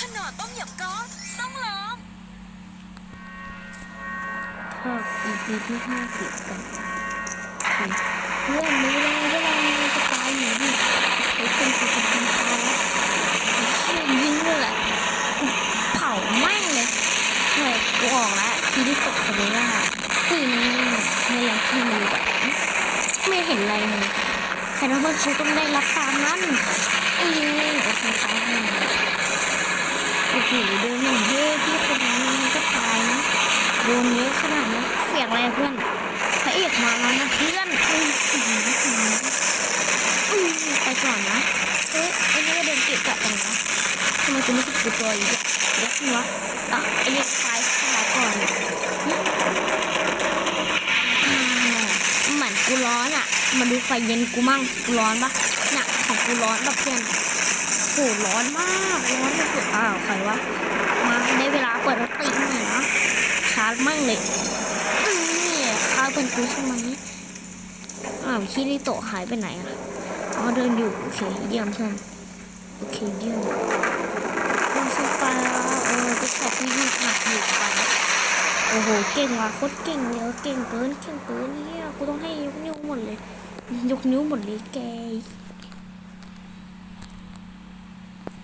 ขนาดต้มยำก้อนต้องลองชอบ EP ที่ห้าสิบกันเพื่อนรู้แล้วว่าเราจะตายอยู่ดิไอ้คนกูจะกินตายแล้วไอ้เชี่ยยิงเลยแหละเผาแม่งเลยเฮ้ยกูออกแล้วทีที่ตกคาเมล่านี่นี่นี่แหละที่มันแบบไม่เห็นอะไรเลยใครทำให้กูต้องได้รับตามนั้นไอ้ยิงโอเคตายให้โอ้โห เดินอย่างเท่พี่คนนั้นมันก็ตายนะโดนเยอะขนาดนี้เสียงอะไรเพื่อนพระเอกมาแล้วนะเพื่อนอือไปก่อนนะเอ๊ะไอ้นี่ก็เดินเกะกะจังนะทำไมกูรู้สึกกลัวตัวอยู่เยอะวะอะไอ้นี่ตายขาก่อนเหมือนกูร้อนอะ มาดูไฟเย็นกูมั่งกูร้อนปะเนี่ยของกูร้อนปะเพื่อน หร้อนมากร้อนสุดๆอ้าวใครวะ มาได้เวลาเปิดรถติหน่อยนะ ชาร์จมั่งเลยนี่ข้าวเป็นกูใช่ไหมอ้าวคิริโตะหายไปไหนอะอ๋อเดินอยู่ โอเค เยี่ยมเพื่อนโอเค เยี่ยมเออฉันไปแล้วเออจะขอบพี่หนักหนักอยู่ไปโอ้โห เก่งว่ะโคตรเก่งเลยเก่งเกินเก่งเกินเนี่ยกูต้องให้ยกนิ้วหมดเลย ยกนิ้วหมดเลยแก